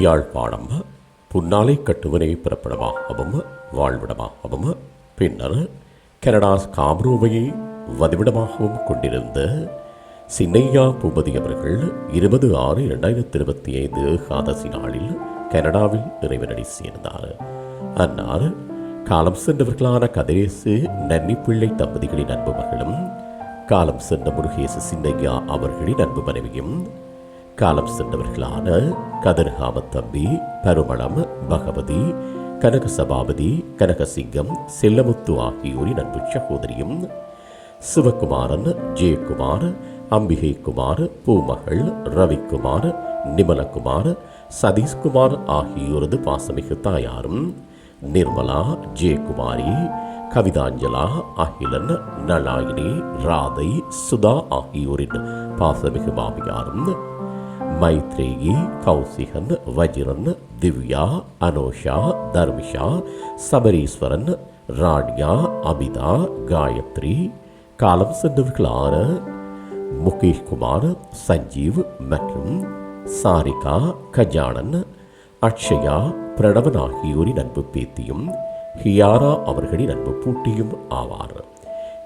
யாழ்ப்பாணம். புன்னாலை கட்டுவனை பிறப்பிடமாகவும் வாழ்விடமாகவும் பின்னர் கனடா காம்ரூவையை வதிவிடமாகவும் கொண்டிருந்த சின்னையா பூபதி அவர்கள் இருபது ஆறு இரண்டாயிரத்தி இருபத்தி ஐந்து ஏகாதசி நாளில் கனடாவில் இறைவனடி சேர்ந்தார். அன்னார் காலம் சென்றவர்களான கதிரேசு நன்னிப்பிள்ளை தம்பதிகளின் அன்பு மகளும் காலம் சென்ற முருகேசு சின்னையா அவர்களின் அன்பு மனைவியும் காலம் சென்றவர்களான கதிர்காம தம்பி பருமளம் பகவதி கனக சபாபதி கனகசிங்கம் செல்லமுத்து ஆகியோரின் அன்பு சகோதரியும் சிவகுமாரன் ஜெயக்குமார் அம்பிகை குமார் பூமகள் ரவிக்குமார் நிமலகுமார் சதீஷ்குமார் ஆகியோரது பாசமிகு தாயாரும் நிர்மலா ஜெயக்குமாரி கவிதாஞ்சலா அகிலன் நலாயினி ராதை சுதா ஆகியோரின் பாசமிகு மாமியாரும் மைத்ரேயி கௌசிகன் வஜிரன் திவ்யா அனோஷா தர்மிஷா சபரீஸ்வரன் ராணியா அபிதா காயத்ரி காலம் சென்றவர்களான முகேஷ்குமார் சஞ்சீவ் மற்றும் சாரிகா கஜானன் அக்ஷயா பிரணவன் ஆகியோரின் அன்பு பேத்தியும் ஹியாரா அவர்களின் அன்பு பூட்டியும் ஆவார்